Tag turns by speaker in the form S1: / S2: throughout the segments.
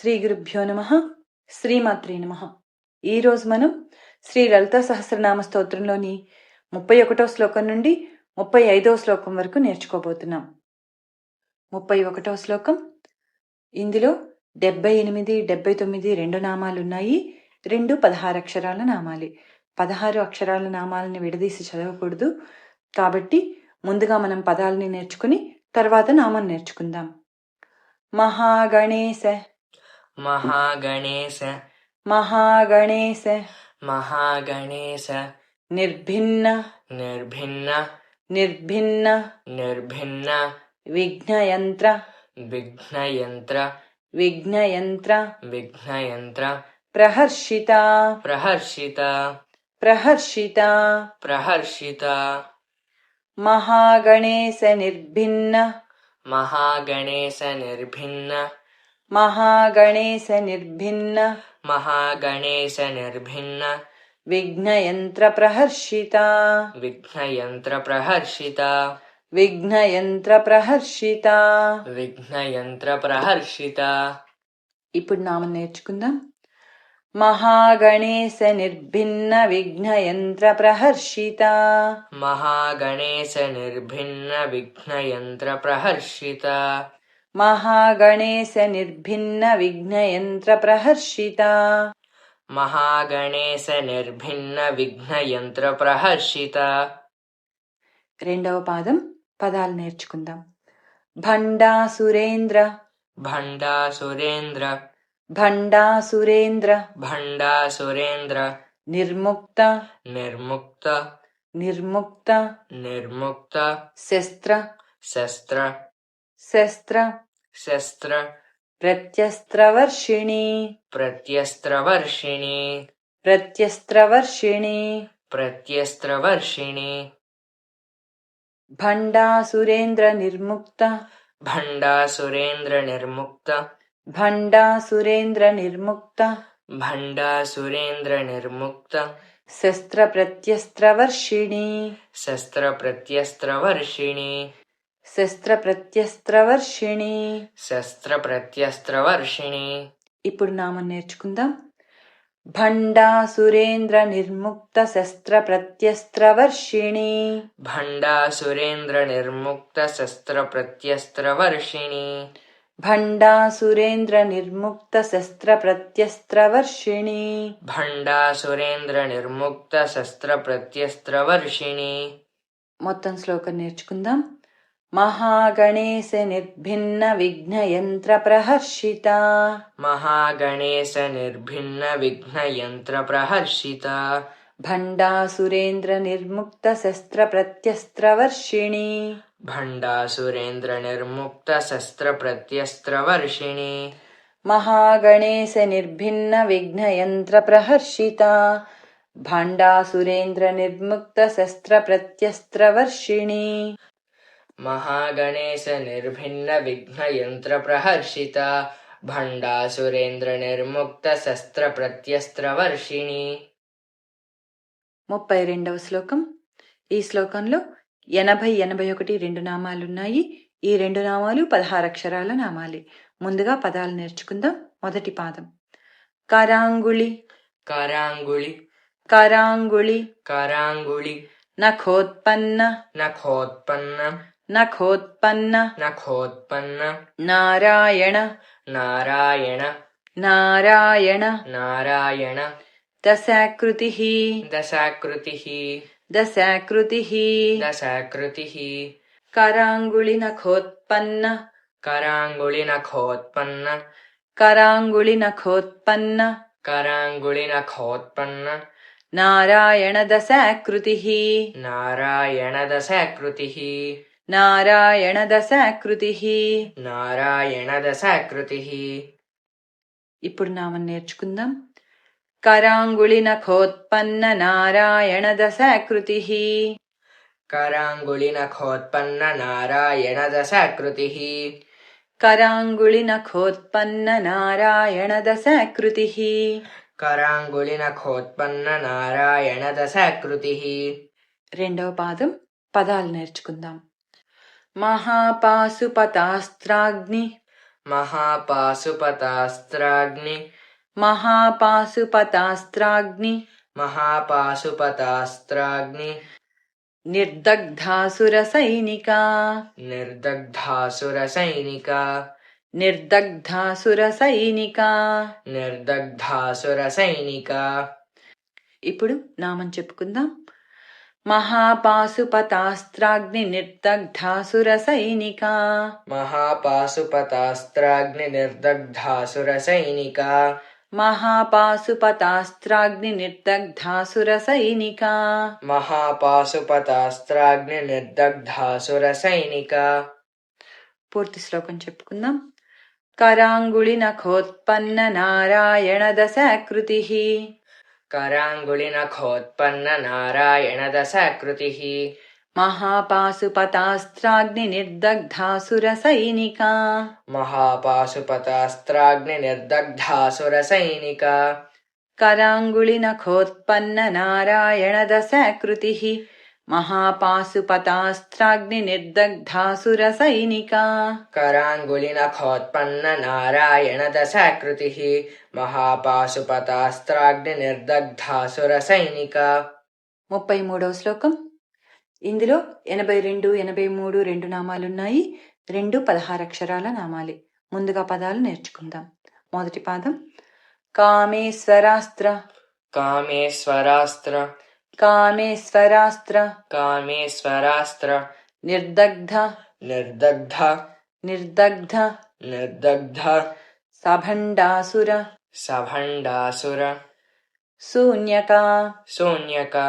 S1: శ్రీ గురుభ్యో నమ శ్రీమాత్రే నమ. ఈరోజు మనం శ్రీ లలిత సహస్రనామ స్తోత్రంలోని ముప్పై ఒకటో శ్లోకం నుండి ముప్పై ఐదవ శ్లోకం వరకు నేర్చుకోబోతున్నాం. ముప్పై ఒకటో శ్లోకం. ఇందులో డెబ్బై ఎనిమిది డెబ్బై తొమ్మిది రెండు నామాలు ఉన్నాయి రెండు పదహారు అక్షరాల నామాలి. పదహారు అక్షరాల నామాలని విడదీసి చదవకూడదు. కాబట్టి ముందుగా మనం పదాలని నేర్చుకుని తర్వాత నామం నేర్చుకుందాం. మహాగణేశ
S2: ಮಹಾಗಣೇಶ.
S1: ಮಹಾಗಣೇಶ.
S2: ಮಹಾಗಣೇಶ.
S1: ನಿರ್ಭಿನ್ನ.
S2: ನಿರ್ಭಿನ್ನ.
S1: ನಿರ್ಭಿನ್ನ.
S2: ನಿರ್ಭಿನ್ನ.
S1: ವಿಘ್ನಯಂತ್ರ.
S2: ವಿಘ್ನಯಂತ್ರ.
S1: ವಿಘ್ನಯಂತ್ರ.
S2: ವಿಘ್ನಯಂತ್ರ.
S1: ಪ್ರಹರ್ಷಿತ.
S2: ಪ್ರಹರ್ಷಿತ.
S1: ಪ್ರಹರ್ಷಿತ.
S2: ಪ್ರಹರ್ಷಿತ.
S1: ಮಹಾಗಣೇಶ ನಿರ್ಭಿನ್ನ.
S2: ಮಹಾಗಣೇಶ ನಿರ್ಭಿನ್ನ.
S1: మహాగణేశ నిర్భిన్న
S2: महागणेश निर्भिन्न
S1: విఘ్నయంత్ర ప్రహర్షిత
S2: विघ्नयन्त्र प्रहर्षिता
S1: విఘ్నయంత్ర ప్రహర్షిత
S2: विघ्नयन्त्र प्रहर्षिता
S1: ఇప్పుడు నామం నేర్చుకుందాం మహాగణేశ నిర్భిన్న విఘ్నయంత్ర ప్రహర్షిత
S2: महागणेश निर्भिन्न विघ्नयन्त्र प्रहर्षिता
S1: మహాగణేశ నిర్భిన్న విఘ్నయంత్ర ప్రహర్షిత
S2: महागणेश निर्भिन्न विघ्नयन्त्र प्रहर्षिता
S1: రెండవ పాదం పదాలు నేర్చుకుందాం భండా సురేంద్ర
S2: भण्डा सुरेन्द्र
S1: భండా సురేంద్ర
S2: भण्डा सुरेन्द्र
S1: నిర్ముక్త
S2: निर्मुक्त
S1: నిర్ముక్త
S2: निर्मुक्त
S1: శస్త్ర
S2: शस्त्र
S1: శస్త్ర
S2: శస్త్ర
S1: ప్రత్యస్త్రవర్షిణి ప్రత్యస్త్రవర్షిణి
S2: ప్రత్యస్త్రవర్షిణి
S1: ప్రత్యస్త్రవర్షిణి భండాసురేంద్ర నిర్ముక్త
S2: భండాసురేంద్ర
S1: నిర్ముక్త భండాసురేంద్ర నిర్ముక్త
S2: భండాసురేంద్ర నిర్ముక్త
S1: శస్త్ర ప్రత్యస్త్రవర్షిణి
S2: శస్త్ర ప్రత్యస్త్రవర్షిణి
S1: శస్త్ర ప్రత్యస్త్రవర్షిణి
S2: శస్త్ర ప్రత్యస్త్రవర్షిణి
S1: ఇప్పుడు నామం నేర్చుకుందాం. భండా సురేంద్ర నిర్ముక్త శస్త్ర ప్రత్యస్త్రవర్షిణి
S2: భండాసురేంద్ర నిర్ముక్త శస్త్ర
S1: ప్రత్యస్త్రవర్షిణి భండాసురేంద్ర నిర్ముక్త శస్త్ర ప్రత్యస్త్రవర్షిణి
S2: భండాసురేంద్ర నిర్ముక్త శస్త్ర ప్రత్యస్త్రవర్షిణి
S1: మొత్తం శ్లోకం నేర్చుకుందాం.
S2: महागणेश निर्भिन्न विघ्नयन्त्र प्रहर्षिता
S1: महागणेश निर्भिन्न विघ्नयन्त्र
S2: प्रहर्षिता भण्डासुरेन्द्र निर्मुक्त शस्त्र
S1: प्रत्यस्त्र वर्षिणि भण्डासुरेन्द्र निर्मुक्त शस्त्र प्रत्यस्त्र वर्षिणि
S2: महागणेश निर्भिन्न विघ्नयन्त्र प्रहर्षिता भण्डासुरेन्द्र निर्मुक्त शस्त्र प्रत्यस्त्र वर्षिणि शस्त्र प्रत्यस्त्रवर्षिणी
S1: ముప్పై రెండవ శ్లోకం ఈ శ్లోకంలో ఎనభై ఎనభై ఒకటి రెండు నామాలున్నాయి ఈ రెండు నామాలు పదహారు అక్షరాల నామాలి ముందుగా పదాలు నేర్చుకుందాం మొదటి పాదం కరాంగుళి
S2: कराङ्गुळि
S1: కరాంగుళి
S2: कराङ्गुळि
S1: నఖోత్పన్న
S2: नखोत्पन्न
S1: నఖోత్పన్న
S2: नखोत्पन्न।
S1: नखोत्पन्न।
S2: नारायण।
S1: नारायण।
S2: नारायण।
S1: नारायण।
S2: दशाकृतिः। दशाकृतिः। दशाकृतिः।
S1: दशाकृतिः। कराङ्गुलिनखोत्पन्न
S2: कराङ्गुलिनखोत्पन्न
S1: कराङ्गुलिनखोत्पन्न कराङ्गुलिनखोत्पन्न
S2: नारायणदशाकृतिः
S1: नारायणदशाकृतिः నారాయణదశాకృతిః.
S2: నారాయణదశాకృతిః.
S1: ఇప్పుడు నామం నేర్చుకుందాం.
S2: కరాంగుళినఖోత్పన్న నారాయణదశాకృతిః
S1: కరాంగుళినఖోత్పన్న నారాయణదశాకృతిः కరాంగుళినఖోత్పన్న నారాయణదశాకృతిः
S2: కరాంగుళినఖోత్పన్న నారాయణదశాకృతిः
S1: రెండవ పాదం పదాలు నేర్చుకుందాం. మహాపాశుపతాస్త్రాగ్ని.
S2: మహాపాశుపతాస్త్రాగ్ని.
S1: మహాపాశుపతాస్త్రాగ్ని.
S2: మహాపాశుపతాస్త్రాగ్ని.
S1: నిర్దగ్ధాసుర సైనిక
S2: నిర్దగ్ధాసుర సైనిక
S1: నిర్దగ్ధాసుర సైనిక
S2: నిర్దగ్ధాసుర సైనిక
S1: ఇప్పుడు నామం చెప్పుకుందాం. మహాపాశుపతాస్త్రాగ్ని నిర్దగ్ధాసుర సైనిక
S2: మహాపాశుపతాస్త్రాగ్ని నిర్దగ్ధాసుర సైనిక
S1: మహాపాశుపతాస్త్రాగ్ని నిర్దగ్ధాసుర సైనిక
S2: మహాపాశుపతాస్త్రాగ్ని నిర్దగ్ధాసుర సైనిక
S1: పూర్తి శ్లోకం చెప్పుకుందాం కరాంగుళి నఖోత్పన్న నారాయణ దశాకృతి
S2: कराङ्गुलिनखोत्पन्न नारायणदशाकृतिः
S1: कराङ्गुलिनखोत्पन्ननारायणदशकृतिः। नखोत्पन्न नारायण दशाकृतिः
S2: महापाशुपतास्त्राग्निर्दग्धासुरसैनिका महापाशुपतास्त्राग्निर्दग्धासुरसैनिका कराङ्गुलि महापाशुपतास्त्राग्निर्दग्धासुरसैनिका
S1: కరాంగుళి నఖోత్పన్న నారాయణ దశాకృతి మహాపాశుపతాస్త్రాగ్ని నిర్దగ్ధాసుర సైనిక
S2: कराङ्गुलिनखोत्पन्न नारायणदशाकृतिः महापाशुपतास्त्राग्निर्दग्धासुरसैनिका
S1: ముప్పై మూడవ శ్లోకం ఇందులో ఎనభై రెండు ఎనభై మూడు రెండు నామాలున్నాయి రెండు పదహారు అక్షరాల నామాలే ముందుగా పదాలు నేర్చుకుందాం మొదటి పాదం కామేశ్వరాస్త్ర
S2: कामेश्वरास्त्र
S1: కామేశ్వరాస్త్ర
S2: कामेश्वरास्त्र।
S1: कामेश्वरास्त्र।
S2: निर्दग्ध।
S1: निर्दग्ध।
S2: निर्दग्ध।
S1: निर्दग्ध।
S2: सभण्डासुर।
S1: सभण्डासुर।
S2: शून्यका। शून्यका।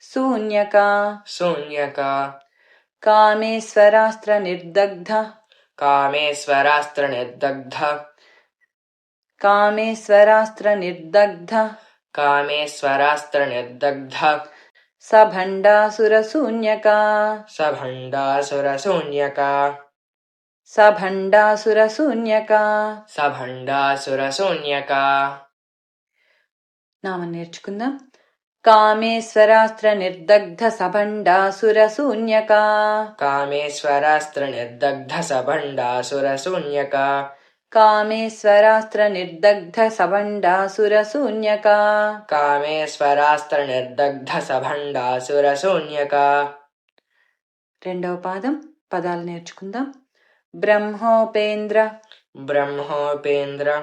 S1: शून्यका। शून्यका।
S2: कामेश्वरास्त्र निर्दग्धा।
S1: कामेश्वरास्त्र निर्दग्ध।
S2: कामेश्वरास्त्र निर्दग्ध।
S1: సభండాసుర శూన్యక
S2: सभण्डासुर शून्यका
S1: సభండాసుర శూన్యక
S2: सभण्डासुर शून्यका
S1: నామం నేర్చుకుందాం కామేశ్వరాస్త్ర నిర్దగ్ధ సభండాసుర శూన్యక
S2: कामेश्वरास्त्र निर्दग्ध सभण्डासुर शून्यका
S1: కామేశ్వరాస్త్ర నిర్దగ్ధ
S2: సభండాసురశూన్యక కామేశ్వరాస్త్ర నిర్దగ్ధ సభండాసురశూన్యక
S1: రెండవ పాదం పదాలు నేర్చుకుందాం. బ్రహ్మోపేంద్ర.
S2: బ్రహ్మోపేంద్ర.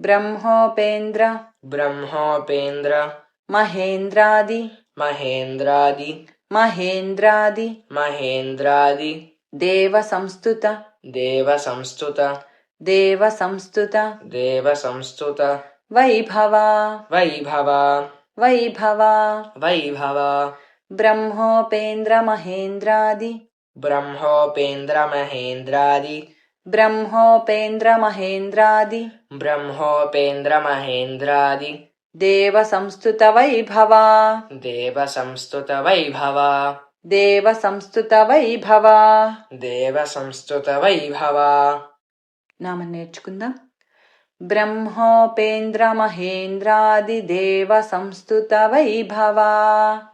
S1: బ్రహ్మోపేంద్ర.
S2: బ్రహ్మోపేంద్ర.
S1: మహేంద్రాది.
S2: మహేంద్రాది.
S1: మహేంద్రాది.
S2: మహేంద్రాది.
S1: దేవ సంస్థుత దేవ సంస్థుత ेव संस्तुत
S2: देव
S1: संस्तुत
S2: वैभवा।
S1: वैभव। वैभवा। वैभव।
S2: ब्रह्मोपेन्द्र महेन्द्रादि
S1: ब्रह्मोपेन्द्र महेन्द्रादि
S2: ब्रह्मोपेन्द्र महेन्द्रादि
S1: ब्रह्मोपेन्द्र महेन्द्रादि
S2: देवसंस्तुत वैभवा
S1: देव संस्तुत वैभवा
S2: देवसंस्तुत वैभवा देव संस्तुत वैभवा
S1: నామం నేర్చుకుందాం బ్రహ్మోపేంద్ర మహేంద్రాది దేవ సంస్థుత వైభవ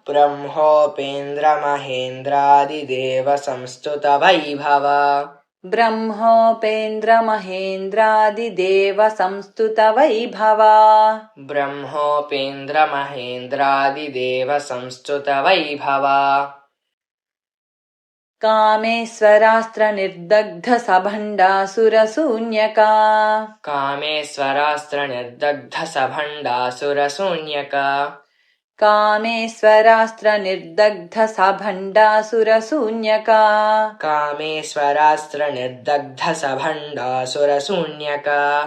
S2: ब्रह्मोपेन्द्र महेन्द्रादि देवसंस्तुत वैभव
S1: బ్రహ్మోపేంద్ర మహేంద్రాది దేవ సంస్థుత వైభవ
S2: ब्रह्मोपेन्द्र महेन्द्रादि देवसंस्तुत वैभव
S1: కామేశ్వరాస్త్ర నిర్దగ్ధ సభండాసుర శూన్యక
S2: कामेश्वरास्त्र निर्दग्ध सभण्डासुर शून्यका
S1: కామేశ్వరాస్త్ర నిర్దగ్ధ సభండాసుర శూన్యక
S2: कामेश्वरास्त्र निर्दग्ध सभण्डासुर शून्यका
S1: బ్రహ్మోపేంద్ర మహేంద్రాది దేవ సంస్థుత వైభవ
S2: ब्रह्मोपेन्द्र महेन्द्रादि देवसंस्तुत वैभव कामेश्वरास्त्रनिर्दग्धसभण्डासुरशून्यका। कामेश्वरास्त्रनिर्दग्धसभण्डासुरशून्यका। कामेश्वरास्त्रनिर्दग्धसभण्डासुरशून्यका। कामेश्वरास्त्रनिर्दग्धसभण्डासुरशून्यका।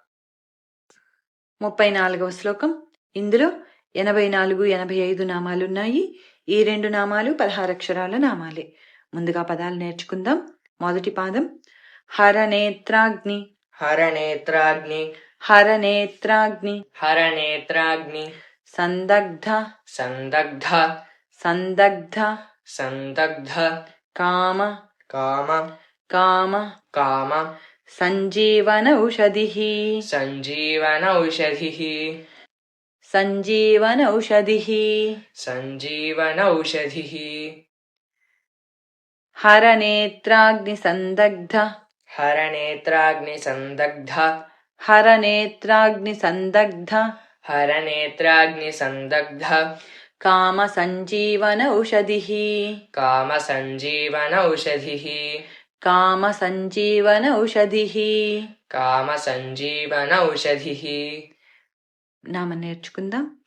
S1: ముప్పై నాలుగవ శ్లోకం. ఇందులో ఎనభై నాలుగు ఎనభై ఐదు నామాలున్నాయి. ఈ రెండు నామాలు పదహారక్షరాల నామాలే. ముందుగా పదాలు నేర్చుకుందాం. మొదటి పాదం. హరనేత్రాగ్ని
S2: హరనేత్రాగ్ని
S1: హరనేత్రాగ్ని
S2: హరనేత్రాగ్ని
S1: సందగ్ధ.
S2: సందగ్ధ.
S1: సందగ్ధ.
S2: సందగ్ధ.
S1: కామ.
S2: కామ.
S1: కామ. కామ.
S2: सञ्जीवनौषधिः।
S1: सञ्जीवनौषधिः। सञ्जीवनौषधिः।
S2: सञ्जीवनौषधिः।
S1: हरनेत्राग्निसन्दग्ध।
S2: हरनेत्राग्निसन्दग्ध।
S1: हरनेत्राग्निसन्दग्ध।
S2: हरनेत्राग्निसन्दग्ध।
S1: कामसञ्जीवनौषधिः।
S2: कामसञ्जीवनौषधिः।
S1: కామ సంజీవన
S2: ఔషధి కామ సంజీవన ఔషధి
S1: నామ నేర్చుకుందాం.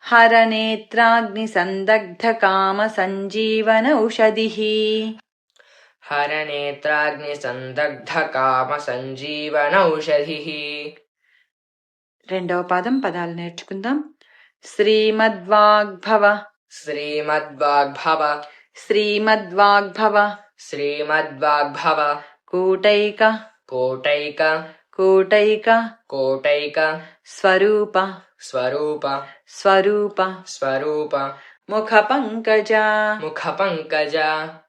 S1: హరనేత్రాగ్ని సందగ్ధ కామ
S2: సంజీవన ఔషధి హరనేత్రాగ్ని సందగ్ధ కామ సంజీవన ఔషధి
S1: రెండవ పాదం పదాలు నేర్చుకుందాం. శ్రీమద్వాగ్భవ.
S2: శ్రీమద్వాగ్భవ.
S1: శ్రీమద్వాగ్భవ.
S2: श्रीमद्वाग्भव। कूटैक।
S1: कोटैक।
S2: कूटैक।
S1: कोटैक।
S2: स्वरूप। स्वरूप।
S1: स्वरूप। स्वरूप।
S2: मुखपङ्कजा।
S1: मुखपङ्कजा।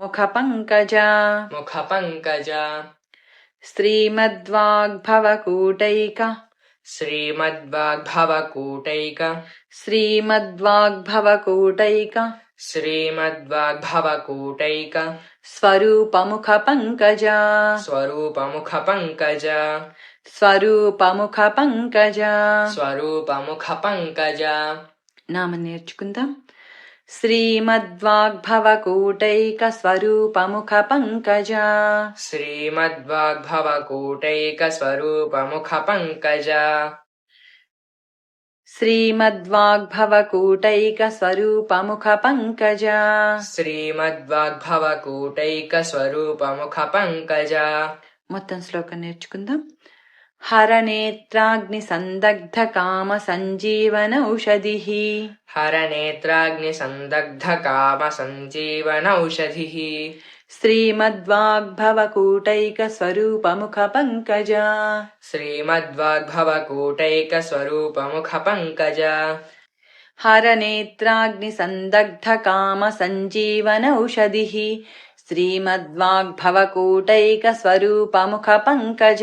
S1: मुखपङ्कजा।
S2: मुखपङ्कजा।
S1: श्रीमद्वाग्भवकूटैक श्रीमद्वाग्भवकूटैक
S2: श्रीमद्वाग्भवकूटैक कूटैक
S1: శ్రీమద్వాగ్భవ కూటైక
S2: श्रीमद्वाग्भव कूटैक
S1: స్వరూప ముఖ పంకజ
S2: स्वरूपमुखपङ्कज
S1: స్వరూప ముఖ పంకజ
S2: स्वरूपमुखपङ्कज
S1: నామ నేర్చుకుందాం శ్రీమద్వాగ్భవ కూటైక స్వరూప ముఖ పంకజ
S2: श्रीमद्वाग्भव कूटैक स्वरूपमुखपङ्कज
S1: మొత్తం శ్లోకం నేర్చుకుందాం హరనేత్రాగ్ని సందగ్ధ కామ సంజీవన ఔషధిః
S2: हरनेत्राग्निसन्दग्ध कामसञ्जीवनौषधिः
S1: శ్రీమద్వాగ్భవ కూటైక స్వరూప ముఖ పంకజ
S2: श्रीमद्वाग्भव कूटैक स्वरूपमुखपङ्कज
S1: హరనేత్రాగ్ని సందగ్ధ కామ సంజీవన ఔషధిః श्रीमद्वाग्भवकूटैकस्वरूपमुखपङ्कज।
S2: श्रीमद्वाग्भवकूटैकस्वरूपमुखपङ्कज। हरनेत्राग्निसन्दग्धकामसञ्जीवनौषधिः श्रीमद्वाग्भवकूटैकस्वरूपमुखपङ्कज।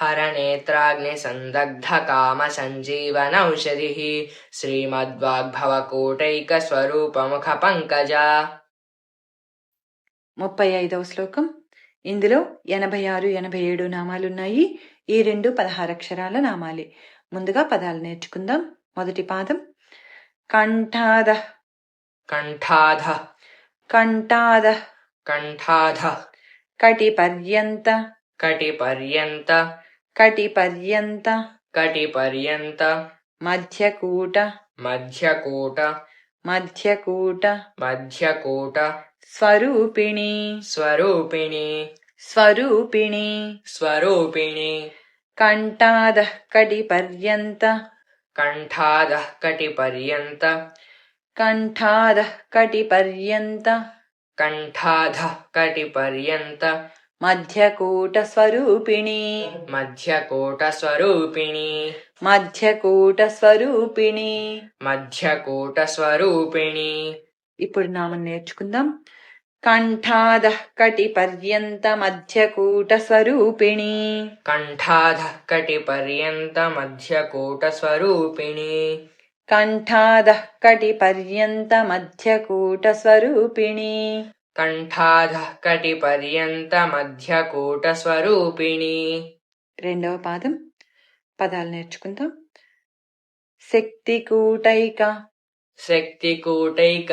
S2: हरनेत्राग्निसन्दग्धकामसञ्जीवनौषधिः श्रीमद्वाग्भवकूटैकस्वरूपमुखपङ्कज।
S1: ముప్పై ఐదవ శ్లోకం. ఇందులో ఎనభై ఆరు ఎనభై ఏడు నామాలున్నాయి. ఈ రెండు పదహారక్షరాల నామాలే. ముందుగా పదాలు నేర్చుకుందాం. మొదటి పాదం. కంఠాద.
S2: కంఠాధ.
S1: కంఠాద.
S2: కంఠాధ.
S1: కటి పర్యంత
S2: కటి పర్యంత
S1: కటి పర్యంత
S2: కటి పర్యంత
S1: మధ్యకూట.
S2: మధ్యకూట.
S1: మధ్యకూట.
S2: మధ్యకూట.
S1: స్వరూపిణి.
S2: స్వరూపిణి.
S1: స్వరూపిణి.
S2: స్వరూపిణి.
S1: కంఠాదః కటి పర్యంత
S2: కంఠాదః కటి పర్యంత
S1: కంఠాదః కటి పర్యంత
S2: కంఠాధ కటి పర్యంత
S1: మధ్యకూట స్వరూపిణి మధ్యకూట స్వరూపిణి ఇప్పుడు నామం నేర్చుకుందాం. కంఠాద కటి పర్యంత మధ్యకూట స్వరూపిణి
S2: कण्ठाधः कटिपर्यन्त मध्यकूटस्वरूपिणी
S1: కంఠాద కటి పర్యంత మధ్యకూట స్వరూపిణి
S2: कण्ठाधः कटिपर्यन्त मध्यकूटस्वरूपिणी
S1: రెండవ పాదం పదాలు నేర్చుకుందాం శక్తికూటైక
S2: शक्तिकूटैक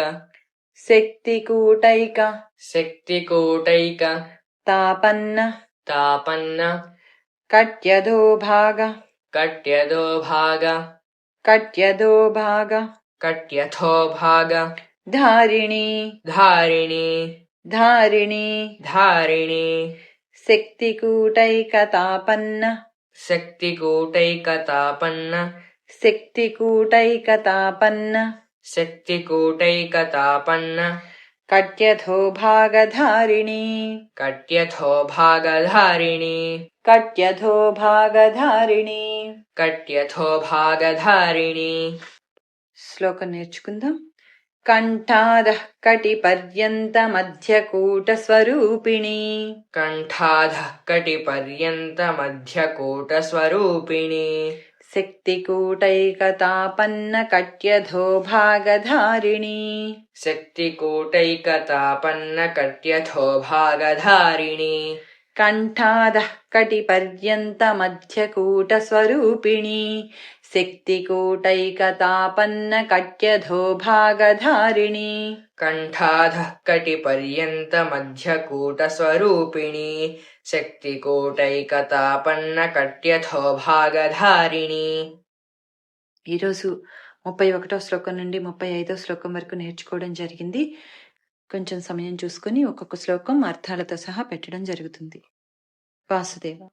S1: శక్తికూటైక
S2: शक्तिकूटैक
S1: తాపన్న
S2: तापन्न
S1: కట్యదో భాగ
S2: कट्यदो भाग
S1: కట్యదో భాగ
S2: कट्यथो भाग
S1: ధారిణి
S2: धारिणी
S1: ధారిణి
S2: धारिणी
S1: శక్తికూటైక తాపన్న
S2: शक्तिकूटैकतापन्न శక్తికూటైకతాపన్న.
S1: కట్యథో భాగధారిణి.
S2: కట్యథో భాగధారిణి.
S1: కట్యథో భాగధారిణి.
S2: కట్యథో భాగధారిణి.
S1: శ్లోకం నేర్చుకుందాం. కంఠాద కటి పర్యంత మధ్యకూట స్వరూపిణి
S2: కంఠాద కటి
S1: పర్యంత మధ్యకూట స్వరూపిణి
S2: शक्तिकूटैकतापन्नकट्यधो भागधारिणी
S1: शक्तिकूटैकतापन्नकट्यथो भागधारिणी कण्ठादः कटिपर्यन्तमध्यकूटस्वरूपिणी స్వరూపిణి శక్తికూటైకతాపన్న కట్యధో భాగధారిణి
S2: कण्ठाधः कटिपर्यन्तमध्यकूटस्वरूपिणी शक्तिकूटैकतापन्नकट्यथो भागधारिणी
S1: ఈరోజు ముప్పై ఒకటో శ్లోకం నుండి ముప్పై ఐదో శ్లోకం వరకు నేర్చుకోవడం జరిగింది కొంచెం సమయం చూసుకొని ఒక్కొక్క శ్లోకం అర్థాలతో సహా పెట్టడం జరుగుతుంది వాసుదేవ